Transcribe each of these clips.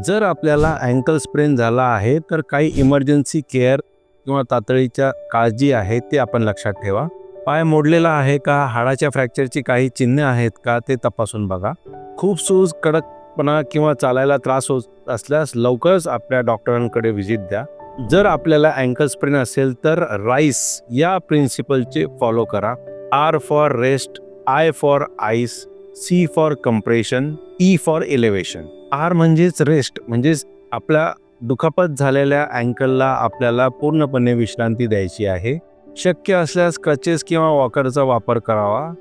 जर आपल्याला uncle sprain झाला आहे तर काही इमर्जन्सी केअर किंवा तातडीच्या काळजी आहे ते आपण लक्षात ठेवा. पाय मोडलेला आहे का हाडाच्या फ्रॅक्चरची काही चिन्हे आहेत का ते तपासून बघा. खूप सूज कडकपणा किंवा चालायला त्रास होत असल्यास लवकरच आपल्या डॉक्टरांकडे व्हिजिट द्या. जर आपल्याला अँकल स्प्रेन असेल तर राईस या प्रिन्सिपलचे फॉलो करा. R for rest I for ice C for compression E for elevation. R म्हणजेच रेस्ट म्हणजेच आपल्या दुखापत झालेल्या अँकलला आपल्याला पूर्णपणे विश्रांती द्यायची आहे. शक्य असल्यास क्रचेस किंवा वॉकरचा वापर करावा.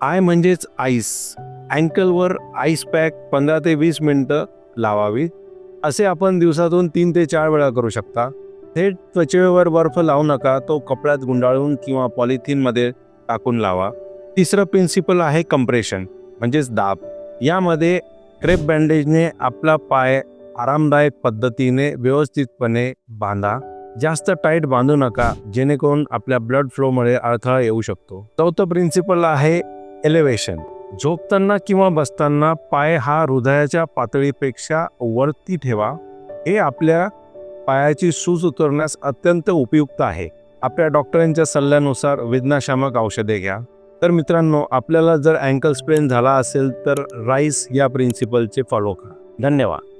आय म्हणजेच आईस. अँकलवर आईस पॅक पंधरा ते वीस मिनटं लावावी असे आपण दिवसातून तीन ते चार वेळा करू शकता. थेट त्वचेवर बर्फ लावू नका तो कपड्यात गुंडाळून किंवा पॉलिथिनमध्ये टाकून लावा. तिसरं प्रिन्सिपल आहे कम्प्रेशन. म्हणजेच दाब. यामध्ये क्रेप बँडेजने आपला पाय आरामदायक पद्धतीने व्यवस्थितपणे बांधा. जास्त टाईट बांधू नका जेणेकरून आपल्या ब्लड फ्लोमध्ये अडथळा येऊ शकतो. चौथं प्रिन्सिपल आहे एलिव्हेशन झोपताना किंवा बसताना पाय हा हृदयाच्या पातळीपेक्षा वरती ठेवा. हे आपल्या पायाची सूज उतरण्यास अत्यंत उपयुक्त आहे. आपल्या डॉक्टरांच्या सल्ल्यानुसार वेदनाशामक औषधे घ्या. तर मित्रांनो आपल्याला जर अँकल स्प्रेन झाला असेल तर राईस या प्रिन्सिपलचे फॉलो करा. धन्यवाद.